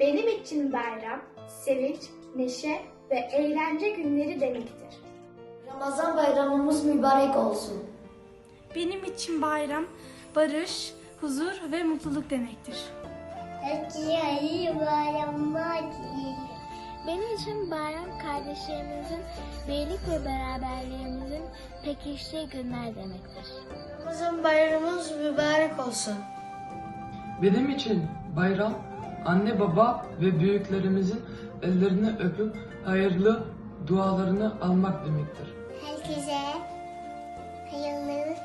Benim için bayram, sevinç, neşe ve eğlence günleri demektir. Ramazan bayramımız mübarek olsun. Benim için bayram, barış, huzur ve mutluluk demektir. Benim için bayram kardeşlerimizin birlik ve beraberliğimizin pekiştiği günler demektir. Ramazan bayramımız mübarek olsun. Benim için bayram anne baba ve büyüklerimizin ellerini öpüp hayırlı dualarını almak demektir. Herkese hayırlı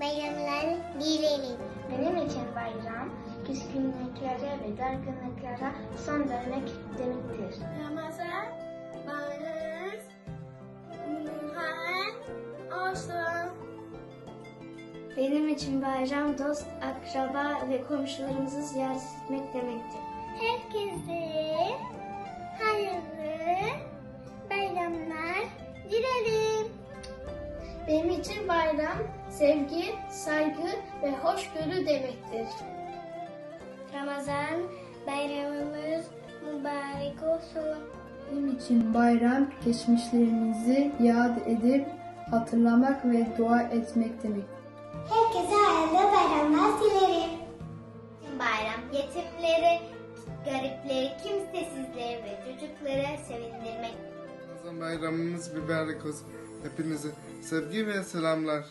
bayramlar dilerim. Benim için bayram, küskünlüklere ve dargınlıklara son vermek demektir. Ramazan, barış, mübarek olsun. Benim için bayram dost, akraba ve komşularımızı ziyaret etmek demektir. Herkese hayırlı bayramlar dilerim. Benim için bayram, sevgi, saygı ve hoşgörü demektir. Ramazan bayramımız mübarek olsun. Benim için bayram geçmişlerimizi yad edip hatırlamak ve dua etmek demek. Yetimleri, garipleri, kimsesizleri ve çocukları sevindirmek. Ramazan bayramımız mübarek olsun. Hepinize sevgi ve selamlar.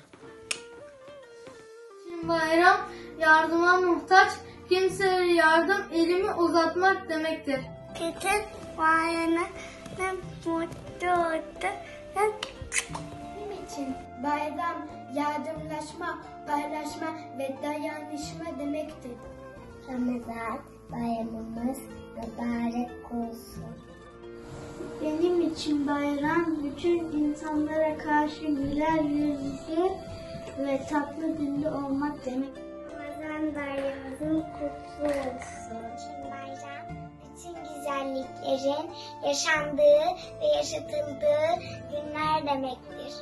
Bayram, yardıma muhtaç, kimseye yardım elimi uzatmak demektir. Bütün bayramı mutlu oldu. Benim için bayram, yardımlaşma, paylaşma ve dayanışma demektir. Ramazan bayramımız mübarek olsun. Benim için bayram, bütün insanlara karşı güler yüzlü ve tatlı dilli olmak demek. Ramazan bayramımızın kutlu olsun. Bayram bütün güzelliklerin yaşandığı ve yaşatıldığı günler demektir.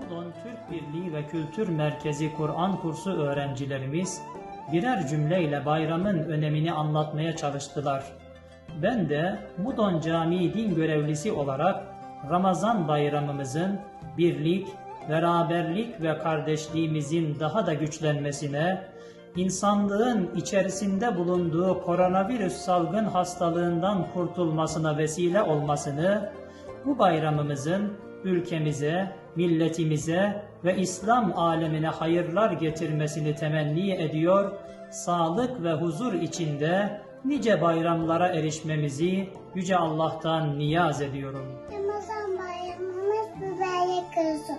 Mudon Türk Birliği ve Kültür Merkezi Kur'an kursu öğrencilerimiz birer cümleyle bayramın önemini anlatmaya çalıştılar. Ben de Mudon Camii din görevlisi olarak Ramazan bayramımızın birlik, beraberlik ve kardeşliğimizin daha da güçlenmesine, insanlığın içerisinde bulunduğu koronavirüs salgın hastalığından kurtulmasına vesile olmasını, bu bayramımızın ülkemize, milletimize ve İslam alemine hayırlar getirmesini temenni ediyor, sağlık ve huzur içinde nice bayramlara erişmemizi Yüce Allah'tan niyaz ediyorum. Ramazan bayramımız mübarek olsun.